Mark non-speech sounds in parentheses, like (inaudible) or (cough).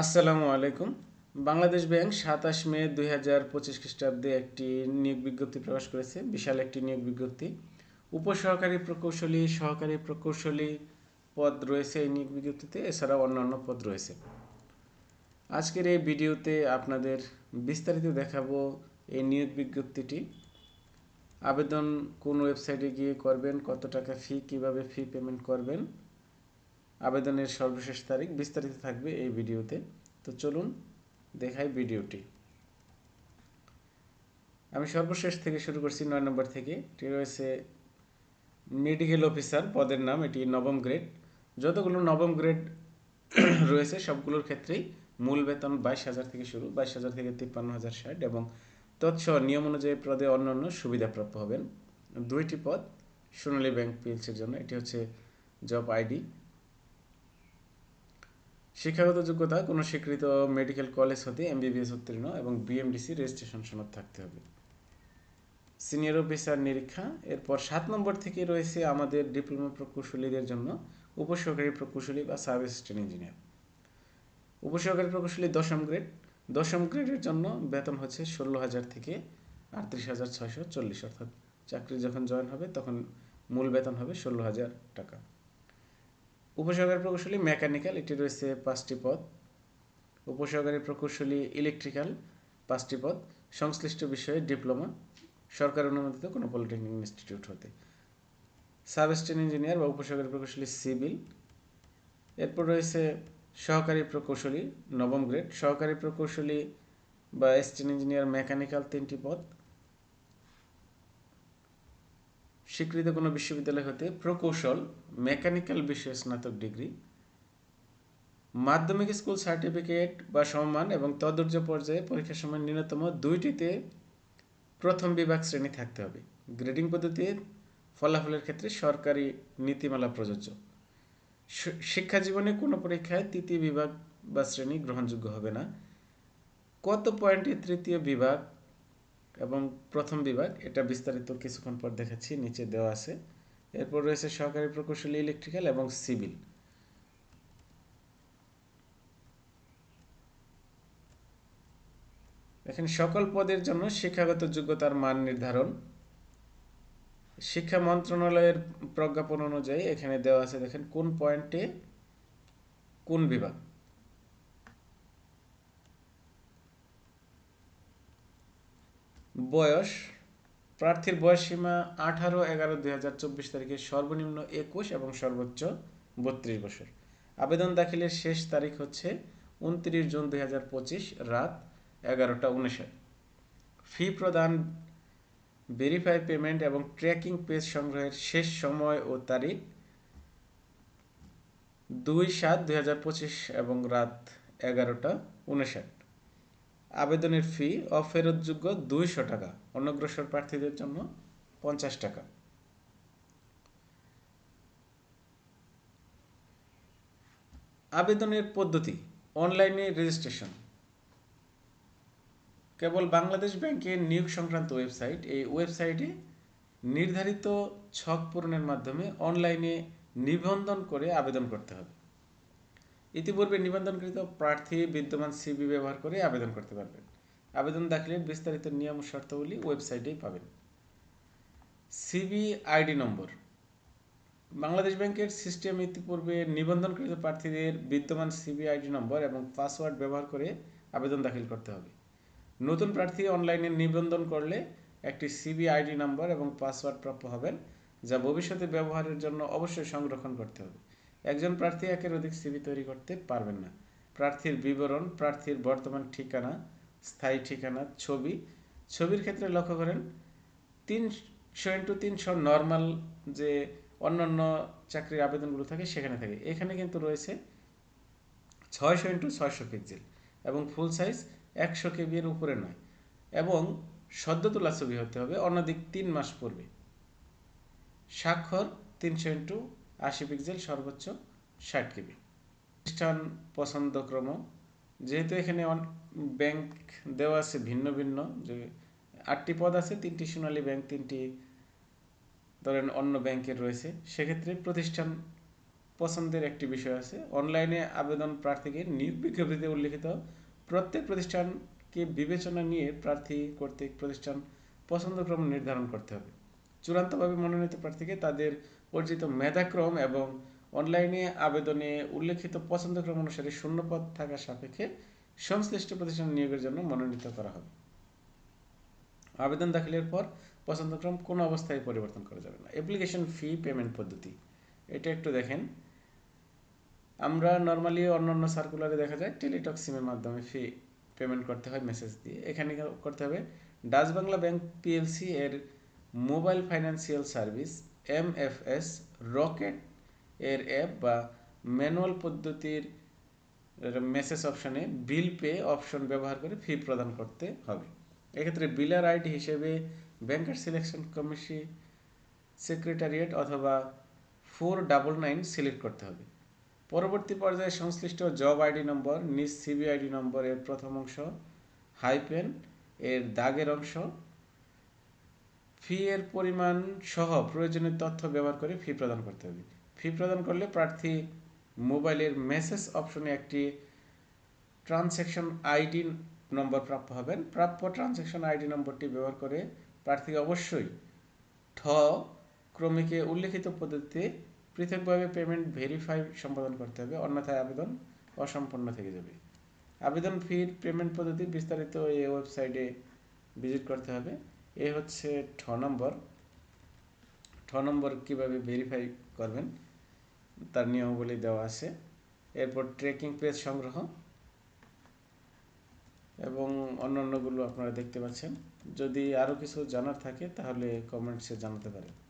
আসসালামু আলাইকুম। বাংলাদেশ ব্যাংক সাতাশ মে দুই হাজার পঁচিশ খ্রিস্টাব্দে একটি নিয়োগ বিজ্ঞপ্তি প্রকাশ করেছে। বিশাল একটি নিয়োগ বিজ্ঞপ্তি। উপসহকারী প্রকৌশলী, সহকারী প্রকৌশলী পদ রয়েছে এই নিয়োগ বিজ্ঞপ্তিতে, এছাড়াও অন্যান্য পদ রয়েছে। আজকের এই ভিডিওতে আপনাদের বিস্তারিত দেখাবো এই নিয়োগ বিজ্ঞপ্তিটি। আবেদন কোন ওয়েবসাইটে গিয়ে করবেন, কত টাকা ফি কীভাবে ফি পেমেন্ট করবেন আবেদনের সর্বশেষ তারিখ বিস্তারিত থাকবে এই ভিডিওতে। তো চলুন দেখাই ভিডিওটি। আমি সর্বশেষ থেকে শুরু করছি নয় নম্বর থেকে। এটি রয়েছে মেডিকেল অফিসার পদের নাম, এটি নবম গ্রেড যতগুলো নবম গ্রেড (clears throat) রয়েছে, সবগুলোর ক্ষেত্রেই মূল বেতন বাইশ হাজার থেকে শুরু, বাইশ হাজার থেকে তিপ্পান্ন হাজার ষাট এবং তৎসহ নিয়ম অনুযায়ী পদে অন্যান্য সুবিধাপ্রাপ্ত হবেন। দুইটি পদ সোনালী ব্যাংক পিএলসির জন্য, এটি হচ্ছে জব আইডি শিক্ষাগত যোগ্যতা, কোনো স্বীকৃত মেডিকেল কলেজ হতে এমবিবিএস উত্তীর্ণ এবং বিএমডিসি রেজিস্ট্রেশন সনদ থাকতে হবে। সিনিয়র অফিসার নিরীক্ষা, এরপর সাত নম্বর থেকে রয়েছে আমাদের ডিপ্লোমা প্রকৌশলীদের জন্য উপসহকারী প্রকৌশলী বা সাব অ্যাসিস্ট্যান্ট ইঞ্জিনিয়ার উপসহকারী প্রকৌশলী দশম গ্রেড দশম গ্রেডের জন্য বেতন হচ্ছে ষোলো হাজার থেকে আটত্রিশ হাজার ছয়শো চল্লিশ, অর্থাৎ চাকরি যখন জয়েন হবে তখন মূল বেতন হবে ষোলো হাজার টাকা। উপসহকারী প্রকৌশলী মেকানিক্যাল, এটি রয়েছে পাঁচটি পদ। উপসহকারী প্রকৌশলী ইলেকট্রিক্যাল, পাঁচটি পদ। সংশ্লিষ্ট বিষয়ে ডিপ্লোমা, সরকার অনুমোদিত কোনো পলিটেকনিক ইনস্টিটিউট হতে। সাব ইঞ্জিনিয়ার বা উপসহকারী প্রকৌশলী সিভিল। এরপর রয়েছে সহকারী প্রকৌশলী, নবম গ্রেড। সহকারী প্রকৌশলী বা অ্যাসিস্ট্যান্ট ইঞ্জিনিয়ার মেকানিক্যাল তিনটি পদ। স্বীকৃত কোনো বিশ্ববিদ্যালয় হতে প্রকৌশল, মেকানিক্যাল বিষয়ে স্নাতক ডিগ্রি, মাধ্যমিক স্কুল সার্টিফিকেট বা সম্মান এবং তদুর্য পর্যায়ে পরীক্ষার সময় ন্যূনতম দুইটিতে প্রথম বিভাগ শ্রেণি থাকতে হবে। গ্রেডিং পদ্ধতিতে ফলাফলের ক্ষেত্রে সরকারি নীতিমালা প্রযোজ্য। শিক্ষা জীবনে কোনো পরীক্ষায় তৃতীয় বিভাগ বা শ্রেণি গ্রহণযোগ্য হবে না। কত পয়েন্টে তৃতীয় বিভাগ এবং প্রথম বিভাগ, এটা বিস্তারিত কিছুক্ষণ পর দেখাচ্ছি, নিচে দেওয়া আছে। এরপর রয়েছে সহকারী প্রকৌশলী ইলেকট্রিক্যাল এবং সিভিল। এখানে সকল পদের জন্য শিক্ষাগত যোগ্যতার মান নির্ধারণ। শিক্ষা মন্ত্রণালয়ের প্রজ্ঞাপন অনুযায়ী এখানে দেওয়া আছে, দেখেন, কোন পয়েন্টে কোন বিভাগ। বয়স, প্রার্থীর বয়স সীমা আঠারো, এগারো, দুই চব্বিশ তারিখে সর্বনিম্ন একুশ এবং সর্বোচ্চ বত্রিশ বছর। আবেদন দাখিলের শেষ তারিখ হচ্ছে উনত্রিশ জুন দুই পঁচিশ রাত এগারোটা উনিশে। ফি প্রদান ভেরিফাই পেমেন্ট এবং ট্র্যাকিং পেজ সংগ্রহের শেষ সময় ও তারিখ দুই সাত দুই পঁচিশ এবং রাত এগারোটা উনষাট আবেদনের ফি অফেরতযোগ্য দুইশো টাকা অনগ্রসর প্রার্থীদের জন্য পঞ্চাশ টাকা। আবেদনের পদ্ধতি, অনলাইনে রেজিস্ট্রেশন। কেবল বাংলাদেশ ব্যাংকের নিয়োগ সংক্রান্ত ওয়েবসাইট, এই ওয়েবসাইটে নির্ধারিত ছক পূরণের মাধ্যমে অনলাইনে নিবন্ধন করে আবেদন করতে হবে। ইতিপূর্বে নিবন্ধনকৃত প্রার্থী বিদ্যমান সিবি ব্যবহার করে আবেদন করতে পারবেন। আবেদন দাখিলের বিস্তারিত নিয়ম শর্তাবলী ওয়েবসাইটেই পাবেন। সিবি আইডি নম্বর। বাংলাদেশ ব্যাংকের সিস্টেম ইতিপূর্বে নিবন্ধনকৃত প্রার্থীদের বিদ্যমান সিবি আইডি নম্বর এবং পাসওয়ার্ড ব্যবহার করে আবেদন দাখিল করতে হবে। নতুন প্রার্থী অনলাইনে নিবন্ধন করলে একটি সিবি আইডি নম্বর এবং পাসওয়ার্ড প্রাপ্য হবেন, যা ভবিষ্যতে ব্যবহারের জন্য অবশ্যই সংরক্ষণ করতে হবে। একজন প্রার্থী একের অধিক সিবি তৈরি করতে পারবেন না। প্রার্থীর বিবরণ, প্রার্থীর বর্তমান ঠিকানা, স্থায়ী ঠিকানা, ছবি। ছবির ক্ষেত্রে লক্ষ্য করেন, তিনশো ইন্টু তিনশো নর্মাল যে অন্যান্য চাকরির আবেদনগুলো থাকে সেখানে থাকে। এখানে কিন্তু রয়েছে ছয়শো ইন্টু ছয়শো পিক্সেল এবং ফুল সাইজ একশো কেবি এর উপরে নয় এবং সদ্য তোলা ছবি হতে হবে অন্যদিক তিন মাস পূর্বে। স্বাক্ষর তিনশো ইন্টু আশি পিক্সেল সর্বোচ্চ ষাট কেবি। প্রতিষ্ঠান পছন্দক্রম, যেহেতু এখানে ব্যাংক দেওয়া আছে ভিন্ন ভিন্ন, যে আটটি পদ আছে, তিনটি সোনালী ব্যাংক তিনটি ধরেন অন্য ব্যাংকের রয়েছে। সেক্ষেত্রে প্রতিষ্ঠান পছন্দের একটি বিষয় আছে। অনলাইনে আবেদন প্রার্থীকে নিয়োগ বিজ্ঞপ্তিতে উল্লিখিত, প্রত্যেক প্রতিষ্ঠানকে বিবেচনা নিয়ে প্রার্থী কর্তৃক প্রতিষ্ঠান পছন্দক্রম নির্ধারণ করতে হবে। চূড়ান্তভাবে মনোনীত প্রার্থীকে তাদের অর্জিত মেধাক্রম এবং অনলাইনে আবেদনে উল্লেখিত পছন্দক্রম অনুসারে শূন্যপদ থাকা সাপেক্ষে সংশ্লিষ্ট প্রতিষ্ঠান নিয়োগের জন্য মনোনীত করা হবে। আবেদন দাখিলের পর পছন্দক্রম কোনো অবস্থায় পরিবর্তন করা যাবে না। অ্যাপ্লিকেশন ফি পেমেন্ট পদ্ধতি, এটা একটু দেখেন। আমরা নর্মালি অন্যান্য সার্কুলারে দেখা যায় টেলিটক সিমের মাধ্যমে ফি পেমেন্ট করতে হয় মেসেজ দিয়ে। এখানে করতে হবে, ডাচ বাংলা ব্যাংক পিএলসি এর mobile financial service M F S Rocket এর অ্যাপ বা ম্যানুয়াল পদ্ধতির মেসেজ অপশনে বিল পে অপশন ব্যবহার করে ফি প্রদান করতে হবে। এক্ষেত্রে বিলার আইডি হিসেবে ব্যাংকার সিলেকশন কমিশি সেক্রেটারিয়েট অথবা ফোর ডাবল নাইন সিলেক্ট করতে হবে। পরবর্তী পর্যায়ে সংশ্লিষ্ট জব আইডি নম্বর, নিজ সিবি আইডি নম্বর এর প্রথম অংশ, হাইপেন এর দাগের অংশ ফি এর পরিমাণ সহ প্রয়োজনীয় তথ্য ব্যবহার করে ফি প্রদান করতে হবে। ফি প্রদান করলে প্রার্থী মোবাইলের মেসেজ অপশনে একটি ট্রানজ্যাকশন আইডি নম্বর প্রাপ্য হবেন। প্রাপ্য ট্রানজ্যাকশন আইডি নম্বরটি ব্যবহার করে প্রার্থীকে অবশ্যই ঠ ক্রমিকে উল্লেখিত পদ্ধতিতে পৃথকভাবে পেমেন্ট ভেরিফাই সম্পাদন করতে হবে, অন্যথায় আবেদন অসম্পূর্ণ থেকে যাবে। আবেদন ফির পেমেন্ট পদ্ধতি বিস্তারিত এই ওয়েবসাইটে ভিজিট করতে হবে। এ হচ্ছে ঠ নম্বর। ঠ নম্বর কীভাবে ভেরিফাই করবেন? তার নিয়মাবলী দেওয়া আছে। এরপর ট্রেকিং পেজ সংগ্রহ এবং অন্যান্যগুলো আপনারা দেখতে পাচ্ছেন। যদি আরও কিছু জানার থাকে তাহলে কমেন্টসে জানাতে পারেন।